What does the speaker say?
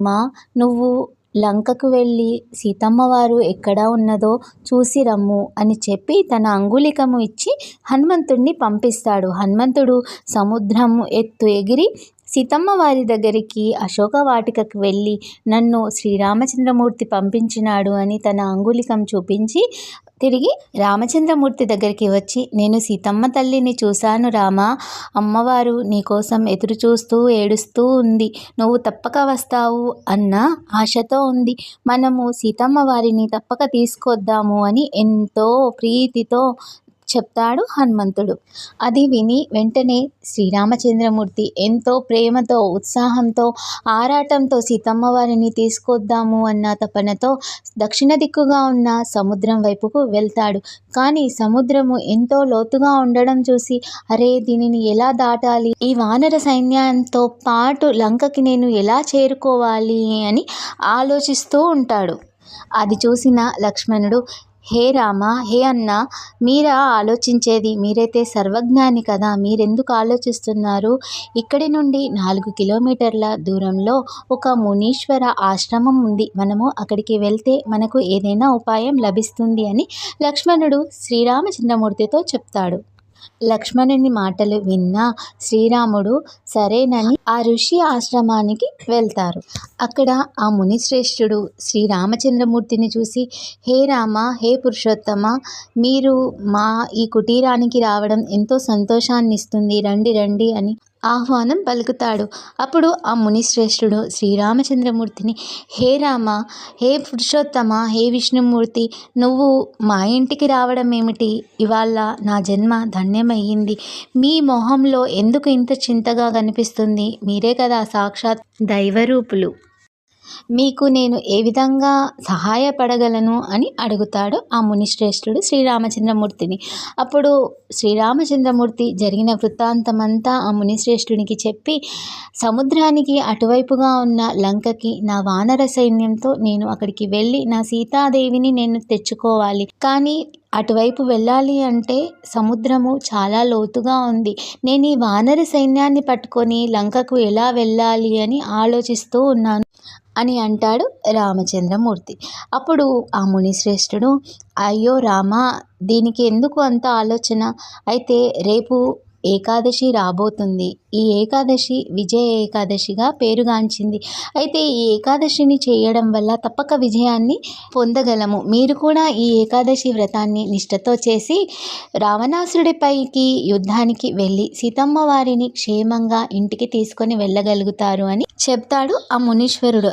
మా నువ్వు లంకకు వెళ్ళి సీతమ్మవారు ఎక్కడ ఉన్నదో చూసి రమ్ము అని చెప్పి తన అంగుళికము ఇచ్చి హనుమంతుడిని పంపిస్తాడు. హనుమంతుడు సముద్రము ఎత్తు ఎగిరి సీతమ్మ వారి దగ్గరికి అశోక వాటికకు వెళ్ళి నన్ను శ్రీరామచంద్రమూర్తి పంపించినాడు అని తన అంగుళికం చూపించి తిరిగి రామచంద్రమూర్తి దగ్గరికి వచ్చి నేను సీతమ్మ తల్లిని చూశాను రామా. అమ్మవారు నీకోసం ఎదురు చూస్తూ ఏడుస్తూ ఉంది. నువ్వు తప్పక వస్తావు అన్న ఆశతో ఉంది. మనము సీతమ్మ వారిని తప్పక తీసుకొద్దాము అని ఎంతో ప్రీతితో చెప్తాడు హనుమంతుడు. అది విని వెంటనే శ్రీరామచంద్రమూర్తి ఎంతో ప్రేమతో ఉత్సాహంతో ఆరాటంతో సీతమ్మ వారిని తీసుకొద్దాము అన్న తపనతో దక్షిణ దిక్కుగా ఉన్న సముద్రం వైపుకు వెళ్తాడు. కానీ సముద్రము ఎంతో లోతుగా ఉండడం చూసి అరే దీనిని ఎలా దాటాలి? ఈ వానర సైన్యంతో పాటు లంకకి నేను ఎలా చేరుకోవాలి అని ఆలోచిస్తూ ఉంటాడు. అది చూసిన లక్ష్మణుడు హే రామ హే అన్న మీరా ఆలోచించేది? మీరైతే సర్వజ్ఞాని కదా మీరెందుకు ఆలోచిస్తున్నారు? ఇక్కడి నుండి నాలుగు కిలోమీటర్ల దూరంలో ఒక మునీశ్వర ఆశ్రమం ఉంది. మనము అక్కడికి వెళ్తే మనకు ఏదైనా ఉపాయం లభిస్తుంది అని లక్ష్మణుడు శ్రీరామచంద్రమూర్తితో చెప్తాడు. లక్ష్మణుని మాటలు విన్న శ్రీరాముడు సరేనని ఆ ఋషి ఆశ్రమానికి వెళ్తారు. అక్కడ ఆ మునిశ్రేష్ఠుడు శ్రీరామచంద్రమూర్తిని చూసి హే రామ హే పురుషోత్తమ మీరు మా ఈ కుటీరానికి రావడం ఎంతో సంతోషాన్ని ఇస్తుంది రండి రండి అని ఆహ్వానం పలుకుతాడు. అప్పుడు ఆ మునిశ్రేష్ఠుడు శ్రీరామచంద్రమూర్తిని హే రామ హే పురుషోత్తమ హే విష్ణుమూర్తి నువ్వు మా ఇంటికి రావడం ఏమిటి? ఇవాళ నా జన్మ ధన్యమయ్యింది. మీ మొహంలో ఎందుకు ఇంత చింతగా కనిపిస్తుంది? మీరే కదా సాక్షాత్ దైవరూపులు. మీకు నేను ఏ విధంగా సహాయపడగలను అని అడుగుతాడు ఆ మునిశ్రేష్ఠుడు శ్రీరామచంద్రమూర్తిని. అప్పుడు శ్రీరామచంద్రమూర్తి జరిగిన వృత్తాంతమంతా ఆ మునిశ్రేష్ఠునికి చెప్పి సముద్రానికి అటువైపుగా ఉన్న లంకకి నా వానర సైన్యంతో నేను అక్కడికి వెళ్ళి నా సీతాదేవిని నేను తెచ్చుకోవాలి. కానీ అటువైపు వెళ్ళాలి అంటే సముద్రము చాలా లోతుగా ఉంది. నేను ఈ వానర సైన్యాన్ని పట్టుకొని లంకకు ఎలా వెళ్ళాలి అని ఆలోచిస్తూ ఉన్నాను. అని అంటాడు రామచంద్రమూర్తి. అప్పుడు ఆ మునిశ్రేష్ఠుడు అయ్యో రామ దీనికి ఎందుకు అంత ఆలోచన? అయితే రేపు ఏకాదశి రాబోతుంది. ఈ ఏకాదశి విజయ ఏకాదశిగా పేరుగాంచింది. అయితే ఈ ఏకాదశిని చేయడం వల్ల తప్పక విజయాన్ని పొందగలము. మీరు కూడా ఈ ఏకాదశి వ్రతాన్ని నిష్ఠతో చేసి రావణాసుడిపైకి యుద్ధానికి వెళ్ళి సీతమ్మ వారిని క్షేమంగా ఇంటికి తీసుకొని వెళ్ళగలుగుతారు అని చెప్తాడు ఆ మునీశ్వరుడు.